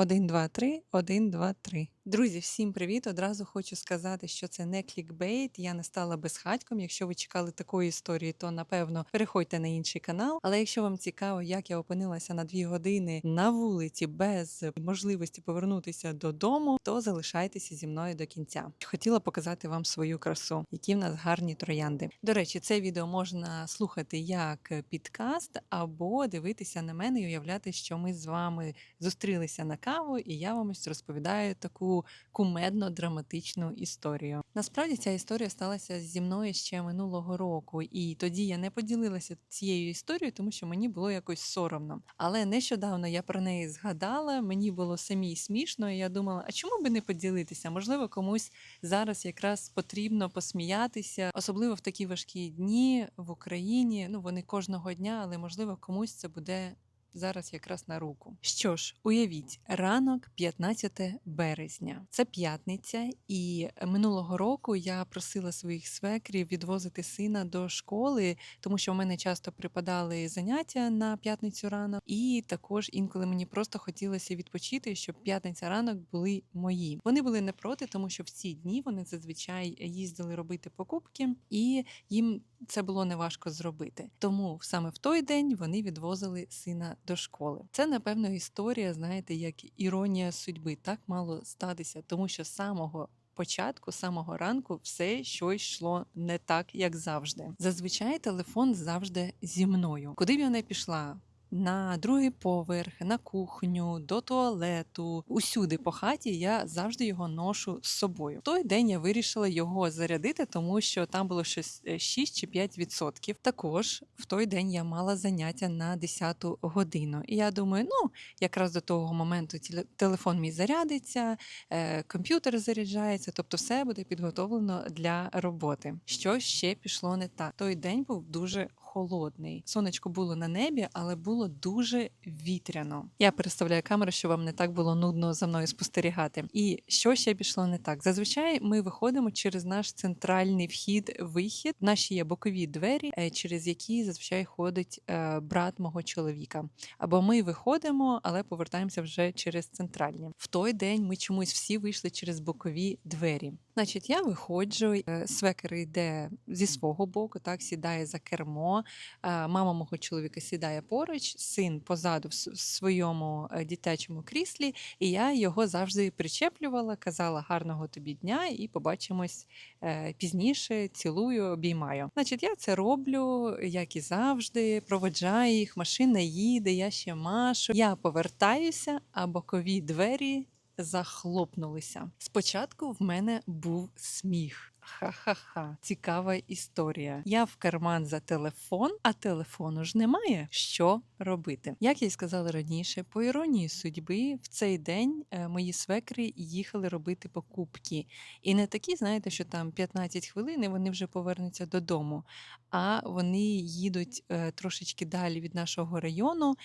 Один, два, три, один, два, три. Друзі, всім привіт! Одразу хочу сказати, що це не клікбейт. Я не стала безхатьком. Якщо ви чекали такої історії, то напевно переходьте на інший канал. Але якщо вам цікаво, як я опинилася на дві години на вулиці без можливості повернутися додому, то залишайтеся зі мною до кінця. Хотіла показати вам свою красу, які в нас гарні троянди. До речі, це відео можна слухати як підкаст або дивитися на мене і уявляти, що ми з вами зустрілися на каву, і я вам ось розповідаю таку кумедно-драматичну історію. Насправді ця історія сталася зі мною ще минулого року, і тоді я не поділилася цією історією, тому що мені було якось соромно. Але нещодавно я про неї згадала, мені було самій смішно, і я думала, а чому би не поділитися? Можливо, комусь зараз якраз потрібно посміятися, особливо в такі важкі дні в Україні. Ну вони кожного дня, але можливо комусь це буде зараз якраз на руку. Що ж, уявіть, ранок 15 березня. Це п'ятниця, і минулого року я просила своїх свекрів відвозити сина до школи, тому що в мене часто припадали заняття на п'ятницю ранок, і також інколи мені просто хотілося відпочити, щоб п'ятниця ранок були мої. Вони були не проти, тому що в ці дні вони зазвичай їздили робити покупки, і їм це було неважко зробити. Тому саме в той день вони відвозили сина до школи. Це напевно історія, знаєте, як іронія судьби. Так мало статися, тому що з самого. Початку самого ранку все щось йшло не так, як завжди. Зазвичай телефон завжди зі мною. Куди б я не пішла, на другий поверх, на кухню, до туалету, усюди по хаті я завжди його ношу з собою. В той день я вирішила його зарядити, тому що там було щось е, 6 чи 5 відсотків. Також в той день я мала заняття на 10 годину. І я думаю, ну якраз до того моменту телефон мій зарядиться, е, комп'ютер заряджається, тобто все буде підготовлено для роботи. Що ще пішло не так? Той день був дуже холодний. Сонечко було на небі, але було дуже вітряно. Я переставляю камеру, щоб вам не так було нудно за мною спостерігати. І що ще пішло не так? Зазвичай ми виходимо через наш центральний вхід-вихід. Наші є бокові двері, е, через які зазвичай ходить е, брат мого чоловіка. Або ми виходимо, але повертаємося вже через центральні. В той день ми чомусь всі вийшли через бокові двері. Значить, я виходжу, е, свекер йде зі свого боку, так сідає за кермо. Е, Мама мого чоловіка сідає поруч, син позаду в своєму е, дитячому кріслі, і я його завжди причеплювала, казала гарного тобі дня, і побачимось е, пізніше. Цілую, обіймаю. Значить, я це роблю, як і завжди, проводжаю їх, машина їде, я ще машу. Я повертаюся, а бокові двері захлопнулися. Спочатку в мене був сміх. Ха-ха-ха, цікава історія. Я в карман за телефон, а телефону ж немає. Що робити? Як я й сказала раніше, по іронії судьби, в цей день е, мої свекри їхали робити покупки. І не такі, знаєте, що там 15 хвилин і вони вже повернуться додому. А вони їдуть е, трошечки далі від нашого району.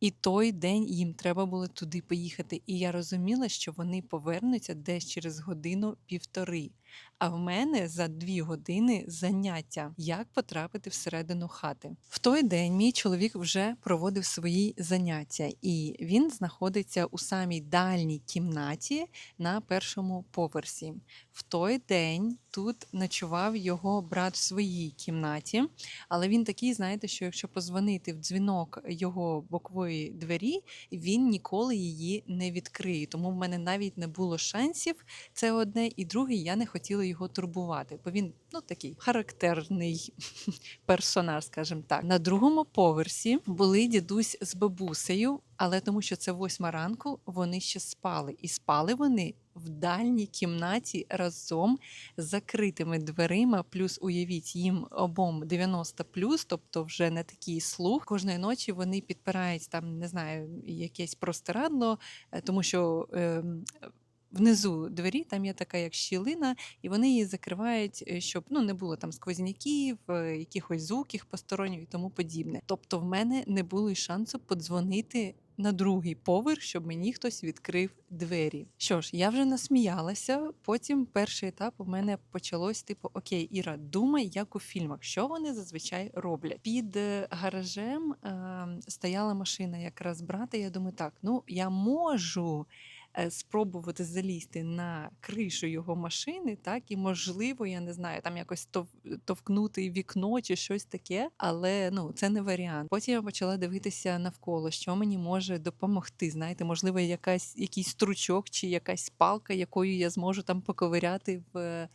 І той день їм треба було туди поїхати. І я розуміла, що вони повернуться десь через годину-півтори. А в мене за дві години заняття, як потрапити всередину хати. В той день мій чоловік вже проводив свої заняття, і він знаходиться у самій дальній кімнаті на першому поверсі. В той день тут ночував його брат в своїй кімнаті, але він такий, знаєте, що якщо позвонити в дзвінок його бокової двері, він ніколи її не відкриє. Тому в мене навіть не було шансів. Це одне, і друге, я не хотіла його турбувати, бо він ну такий характерний персонаж, скажімо так. На другому поверсі були дідусь з бабусею, але тому що це восьма ранку, вони ще спали, і спали вони. В дальній кімнаті разом з закритими дверима, плюс уявіть їм обом 90 тобто вже не такий слух. Кожної ночі вони підпирають там, не знаю, якесь простирадло, е, тому що. ем, внизу двері, там є така як щілина, і вони її закривають, е, щоб ну не було там сквозняків, е, якихось звуків посторонніх і тому подібне. Тобто, в мене не було й шансу подзвонити. На другий поверх, щоб мені хтось відкрив двері. Що ж, я вже насміялася. Потім перший етап у мене почалось: типу: Окей, Іра, думай, як у фільмах, що вони зазвичай роблять. Під е, гаражем е, стояла машина якраз брата. Я думаю, так, ну я можу спробувати залізти на кришу його машини, так і можливо, я не знаю, там якось тов- товкнути вікно чи щось таке, але ну це не варіант. Потім я почала дивитися навколо, що мені може допомогти. Знаєте, можливо, якась якийсь стручок чи якась палка, якою я зможу там поковиряти в.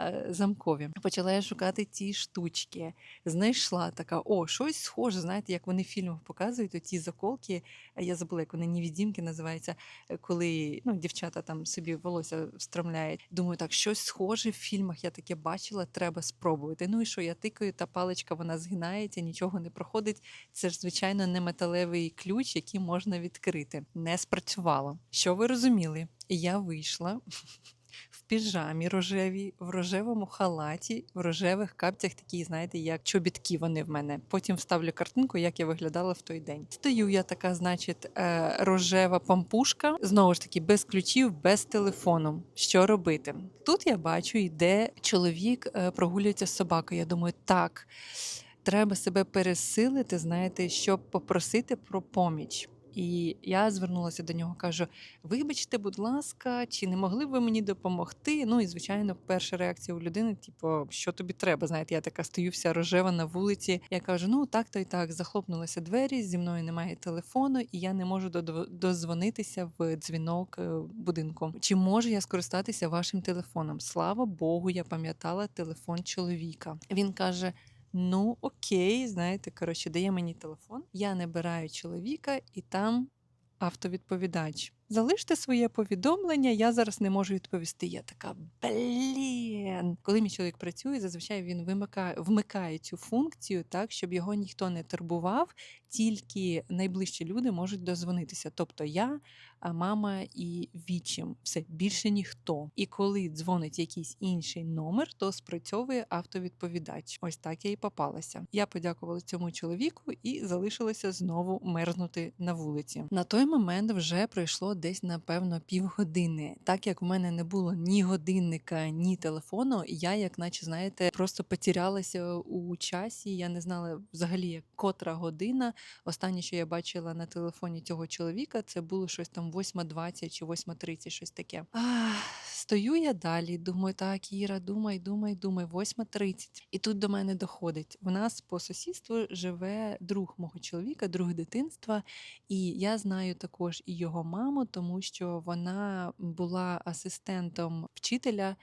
Е, Замкові почала я шукати ті штучки. Знайшла така, о, щось схоже. Знаєте, як вони в фільмах показують, оті заколки. Я забула, як вони невідімки називаються коли ну, дівчата там собі волосся встромляють. Думаю, так, щось схоже в фільмах я таке бачила, треба спробувати. Ну і що, я тикаю, та паличка вона згинається, нічого не проходить. Це ж, звичайно, не металевий ключ, який можна відкрити. Не спрацювало. Що ви розуміли? Я вийшла. В піжамі рожевій, в рожевому халаті, в рожевих капцях, такі, знаєте, як чобітки вони в мене. Потім вставлю картинку, як я виглядала в той день. Стою я така, значить, е, рожева пампушка, знову ж таки, без ключів, без телефону. Що робити? Тут я бачу, йде чоловік, е, прогулюється з собакою. Я думаю, так, треба себе пересилити, знаєте, щоб попросити про поміч. І я звернулася до нього, кажу: вибачте, будь ласка, чи не могли б ви мені допомогти? Ну і звичайно, перша реакція у людини, типу, що тобі треба? Знаєте, я така стою вся рожева на вулиці. Я кажу: ну так то й так, захлопнулися двері, зі мною немає телефону, і я не можу дозвонитися в дзвінок е, будинку. Чи можу я скористатися вашим телефоном? Слава Богу, я пам'ятала телефон чоловіка. Він каже. Ну, окей, знаєте, коротше, дає мені телефон. Я набираю чоловіка, і там автовідповідач. Залиште своє повідомлення, я зараз не можу відповісти. Я така блін. Коли мій чоловік працює, зазвичай він вимикає, вмикає цю функцію так, щоб його ніхто не турбував, тільки найближчі люди можуть дозвонитися. Тобто я, мама і вічим. Все більше ніхто. І коли дзвонить якийсь інший номер, то спрацьовує автовідповідач. Ось так я і попалася. Я подякувала цьому чоловіку і залишилася знову мерзнути на вулиці. На той момент вже пройшло десь напевно півгодини. Так як в мене не було ні годинника, ні телефону, я, як наче знаєте, просто потерялася у часі. Я не знала взагалі, як котра година. Останнє, що я бачила на телефоні цього чоловіка, це було щось там 8.20 чи 8.30, щось таке. Стою я далі, думаю, так, Іра, думай, думай, думай, 8.30. І тут до мене доходить. У нас по сусідству живе друг мого чоловіка, друг дитинства. І я знаю також і його маму, тому що вона була асистентом вчителя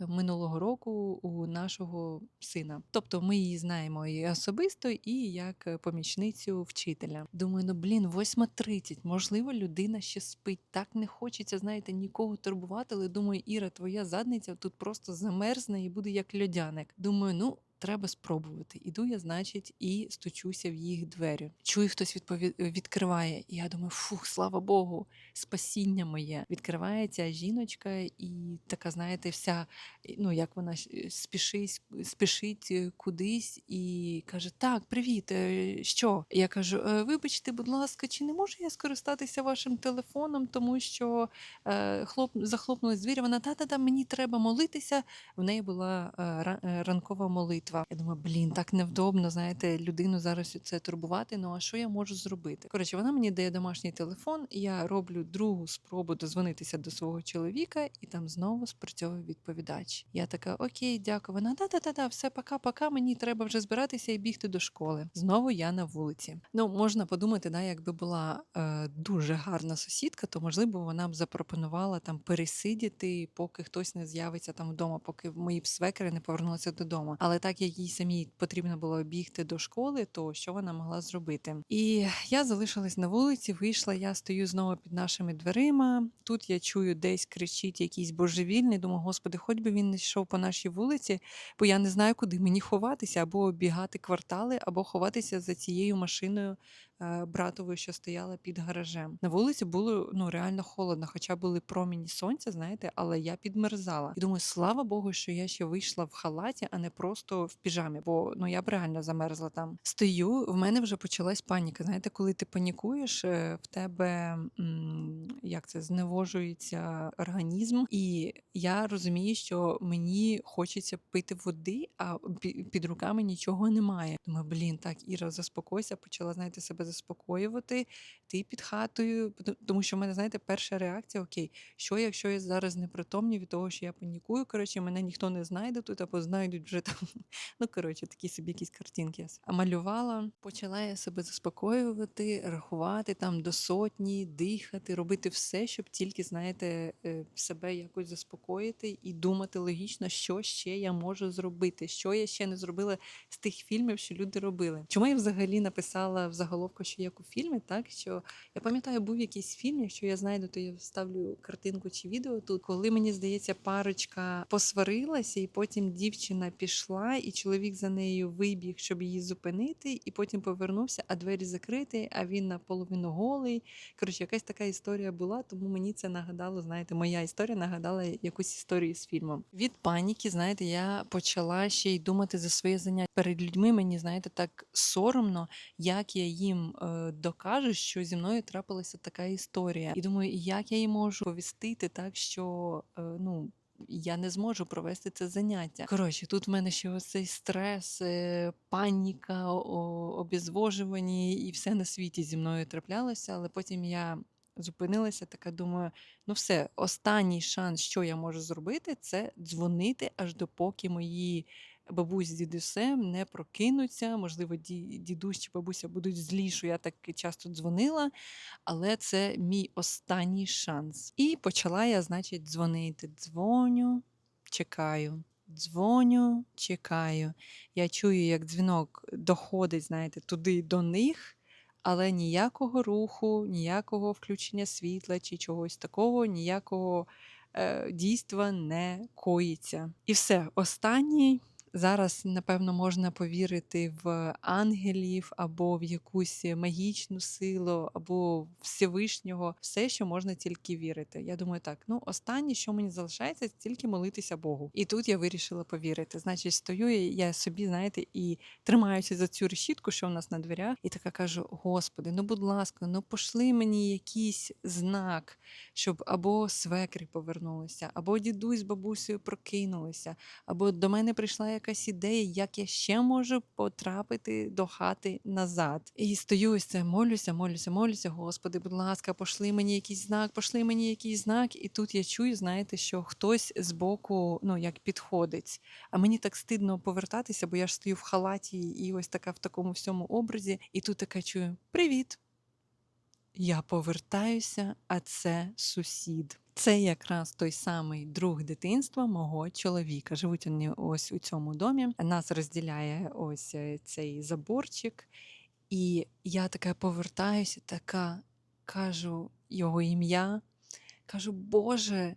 е, минулого року у нашого сина. Тобто ми її знаємо і особисто, і як е, помічницю вчителя. Думаю, ну блін, 8.30, можливо, людина ще спить. Так не хочеться, знаєте, нікого турбувати. Але думаю, Іра, твоя задниця тут просто замерзне і буде як льодяник. Думаю, ну. Треба спробувати. Іду я, значить, і стучуся в їх двері. Чую, хтось відпові... відкриває. І я думаю, фух, слава Богу, спасіння моє. Відкривається жіночка, і така, знаєте, вся, ну як вона е, спішить, спішить е, кудись і каже: Так, привіт, е, що? Я кажу: «Е, вибачте, будь ласка, чи не можу я скористатися вашим телефоном, тому що хлоп захлопнулась двері. Вона та-та-та, мені треба молитися. В неї була ранкова молитва. Я думаю, блін, так невдобно, знаєте, людину зараз це турбувати. Ну а що я можу зробити? Коротше, вона мені дає домашній телефон, я роблю другу спробу дозвонитися до свого чоловіка, і там знову спрацьовує відповідач. Я така, окей, дякую. Вона та-та-та, все, пока-пока. Мені треба вже збиратися і бігти до школи. Знову я на вулиці. Ну, можна подумати, да, якби була е, дуже гарна сусідка, то можливо вона б запропонувала там пересидіти, поки хтось не з'явиться там вдома, поки мої б свекери не повернулися додому. Але так як їй самій потрібно було бігти до школи, то що вона могла зробити? І я залишилась на вулиці, вийшла. Я стою знову під нашими дверима. Тут я чую, десь кричить якийсь божевільний. Думаю, господи, хоч би він не йшов по нашій вулиці, бо я не знаю, куди мені ховатися, або обігати квартали, або ховатися за цією машиною братовою, що стояла під гаражем. На вулиці було ну реально холодно, хоча були проміні сонця, знаєте, але я підмерзала. І думаю, слава Богу, що я ще вийшла в халаті, а не просто в піжамі, бо ну я б реально замерзла там. Стою, в мене вже почалась паніка. Знаєте, коли ти панікуєш, е, в тебе як це зневожується організм, і я розумію, що мені хочеться пити води, а під руками нічого немає. Думаю, блін, так, Іра, заспокойся, почала знаєте, себе заспокоювати. Ти під хатою, тому що в мене, знаєте, перша реакція: окей, що якщо я зараз непритомні від того, що я панікую, коротше, мене ніхто не знайде тут, або знайдуть вже там. Ну, коротше, такі собі якісь картинки. А малювала, почала я себе заспокоювати, рахувати там до сотні, дихати, робити все, щоб тільки, знаєте, е, себе якось заспокоїти і думати логічно, що ще я можу зробити, що я ще не зробила з тих фільмів, що люди робили. Чому я взагалі написала в заголовку, що як у фільмі, так що я пам'ятаю, був якийсь фільм. Якщо я знайду, то я вставлю картинку чи відео тут. Коли мені здається, парочка посварилася, і потім дівчина пішла, і чоловік за нею вибіг, щоб її зупинити, і потім повернувся, а двері закриті, а він наполовину голий. Коротше, якась така історія була, тому мені це нагадало. Знаєте, моя історія нагадала якусь історію з фільмом. Від паніки, знаєте, я почала ще й думати за своє заняття перед людьми. Мені знаєте, так соромно, як я їм е, докажу, що зі мною трапилася така історія. І думаю, як я їм можу повістити так, що е, ну. Я не зможу провести це заняття. Коротше, тут в мене ще ось цей стрес, е, паніка, о- і все на світі зі мною траплялося, але потім я зупинилася, така думаю: ну все, останній шанс, що я можу зробити, це дзвонити аж допоки мої бабусь з дідусем не прокинуться. Можливо, дідусь чи бабуся будуть злі, що я так часто дзвонила, але це мій останній шанс. І почала я, значить, дзвонити. Дзвоню, чекаю. Дзвоню, чекаю. Я чую, як дзвінок доходить, знаєте, туди до них, але ніякого руху, ніякого включення світла чи чогось такого, ніякого е, дійства не коїться. І все, останній. Зараз, напевно, можна повірити в ангелів або в якусь магічну силу, або Всевишнього, все, що можна тільки вірити. Я думаю, так, ну останнє, що мені залишається, тільки молитися Богу. І тут я вирішила повірити. Значить, стою я собі, знаєте, і тримаюся за цю решітку, що в нас на дверях, і така кажу: Господи, ну будь ласка, ну пошли мені якийсь знак, щоб або свекри повернулися, або дідусь з бабусею прокинулися, або до мене прийшла якась ідея, як я ще можу потрапити до хати назад. І стою ось це, молюся, молюся, молюся. Господи, будь ласка, пошли мені якийсь знак, пошли мені якийсь знак. І тут я чую, знаєте, що хтось збоку, ну як підходить. А мені так стидно повертатися, бо я ж стою в халаті і ось така в такому всьому образі. І тут така чую: Привіт! Я повертаюся, а це сусід. Це якраз той самий друг дитинства мого чоловіка. Живуть вони ось у цьому домі. Нас розділяє ось е, цей заборчик. І я така повертаюся, така кажу його ім'я. Кажу, Боже,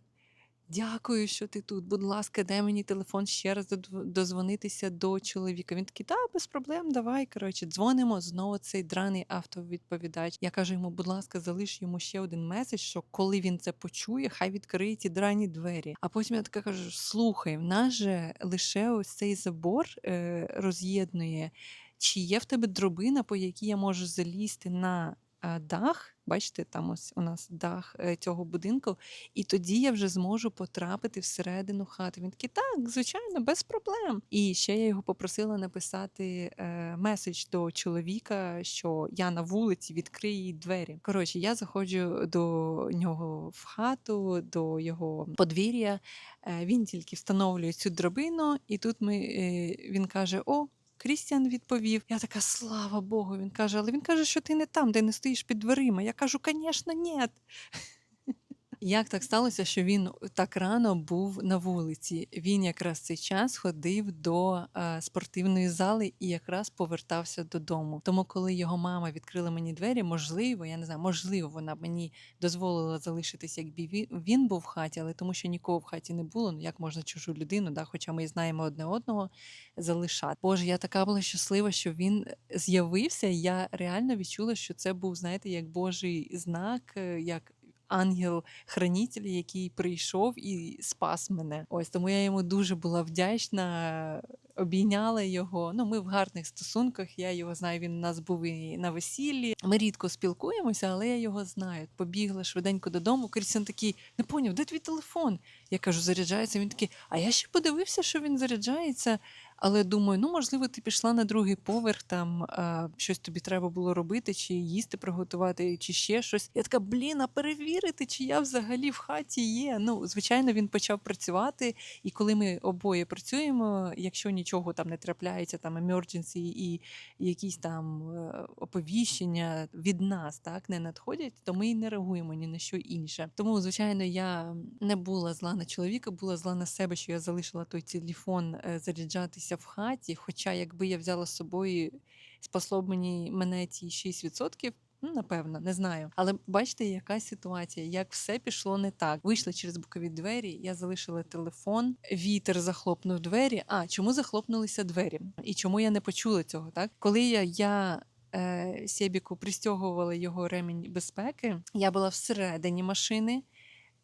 дякую, що ти тут. Будь ласка, дай мені телефон ще раз дозвонитися до чоловіка. Він такий, та без проблем, давай. Коротше, дзвонимо. Знову цей драний автовідповідач. Я кажу йому, будь ласка, залиш йому ще один меседж, що коли він це почує, хай відкриє ті драні двері. А потім я така кажу: слухай, в нас же лише ось цей забор е, роз'єднує. Чи є в тебе дробина, по якій я можу залізти на дах? Бачите, там ось у нас дах е, цього будинку, і тоді я вже зможу потрапити всередину хати. Він такий, так, звичайно, без проблем. І ще я його попросила написати е, меседж до чоловіка, що я на вулиці відкрию двері. Коротше, я заходжу до нього в хату, до його подвір'я. Е, він тільки встановлює цю дробину, і тут ми, е, він каже: О, Крістіан відповів. Я така, слава Богу. Він каже, але він каже, що ти не там, де не стоїш під дверима. Я кажу, звісно, ні. Як так сталося, що він так рано був на вулиці? Він якраз цей час ходив до е, спортивної зали і якраз повертався додому. Тому, коли його мама відкрила мені двері, можливо, я не знаю, можливо, вона мені дозволила залишитися, якби він, був в хаті, але тому, що нікого в хаті не було. Ну як можна чужу людину, да, хоча ми знаємо одне одного, залишати. Боже, я така була щаслива, що він з'явився. Я реально відчула, що це був, знаєте, як Божий знак, е, як ангел-хранитель, який прийшов і спас мене. Ось тому я йому дуже була вдячна. Обійняла його. Ну, ми в гарних стосунках. Я його знаю. Він у нас був і на весіллі. Ми рідко спілкуємося, але я його знаю. Побігла швиденько додому. Крістіан такий не поняв, де твій телефон? Я кажу, заряджається. Він такий, а я ще подивився, що він заряджається. Але думаю, ну можливо, ти пішла на другий поверх, там а, щось тобі треба було робити, чи їсти приготувати, чи ще щось. Я така, блін, а перевірити, чи я взагалі в хаті є. Ну, звичайно, він почав працювати, і коли ми обоє працюємо, якщо нічого там не трапляється, там emergency і якісь там е, оповіщення від нас так не надходять, то ми і не реагуємо ні на що інше. Тому, звичайно, я не була зла на чоловіка, була зла на себе, що я залишила той телефон е, заряджатися в хаті. Хоча, якби я взяла з собою, спасло б мені мене ті 6%, Ну, напевно, не знаю. Але бачите, яка ситуація, як все пішло не так. Вийшли через бокові двері, я залишила телефон, вітер захлопнув двері. А чому захлопнулися двері? І чому я не почула цього? Так, коли я. я е, Сєбіку пристягувала його ремінь безпеки, я була всередині машини.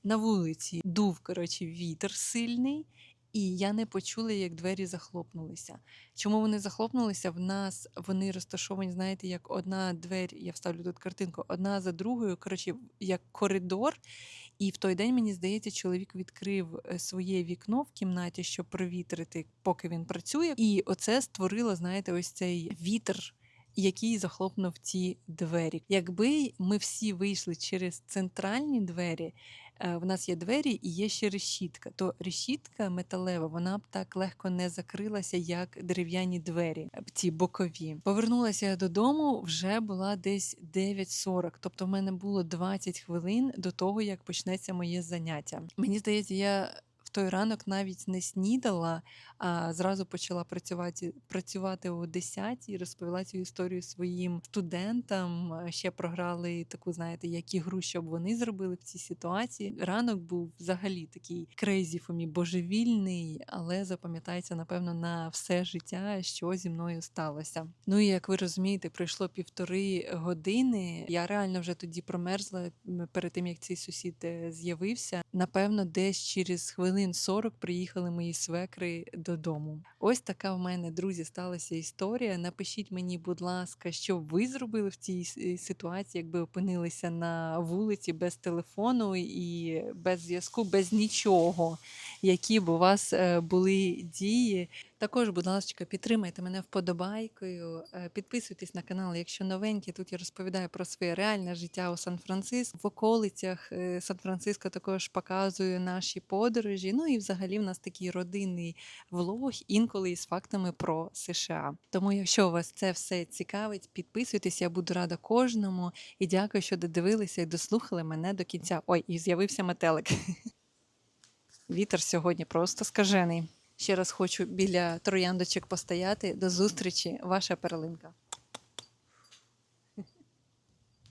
На вулиці дув коротше, вітер сильний, і я не почула, як двері захлопнулися. Чому вони захлопнулися? В нас вони розташовані, знаєте, як одна двері, я вставлю тут картинку, одна за другою, коротше, як коридор. І в той день, мені здається, чоловік відкрив е, своє вікно в кімнаті, щоб провітрити, поки він працює. І оце створило, знаєте, ось цей вітер. Який захлопнув ці двері. Якби ми всі вийшли через центральні двері, в нас є двері і є ще решітка, то решітка металева, вона б так легко не закрилася, як дерев'яні двері, е, ці бокові. Повернулася я додому, вже була десь 9.40, тобто в мене було 20 хвилин до того, як почнеться моє заняття. Мені здається, я. Той ранок навіть не снідала, а зразу почала працювати працювати о 10 і розповіла цю історію своїм студентам. Ще програли таку, знаєте, як ігру, щоб вони зробили в цій ситуації. Ранок був взагалі такий крейзі фомі, божевільний, але запам'ятається, напевно, на все життя, що зі мною сталося. Ну і як ви розумієте, пройшло півтори години. Я реально вже тоді промерзла перед тим, як цей сусід е, з'явився. Напевно, десь через хвилин 40 приїхали мої свекри додому. Ось така в мене, друзі, сталася історія. Напишіть мені, будь ласка, що ви зробили в цій ситуації, якби опинилися на вулиці без телефону і без зв'язку, без нічого. Які б у вас е, були дії? Також, будь ласка, підтримайте мене вподобайкою, е, підписуйтесь на канал, якщо новенькі. Тут я розповідаю про своє реальне життя у Сан-Франциско. В околицях е, Сан-Франциско також показую наші подорожі. Ну і взагалі в нас такий родинний влог, інколи із фактами про США. Тому, якщо вас це все цікавить, підписуйтесь, я буду рада кожному. І дякую, що додивилися і дослухали мене до кінця. Ой, і з'явився метелик. Вітер сьогодні просто скажений. Ще раз хочу біля трояндочок постояти. До зустрічі, ваша перлинка.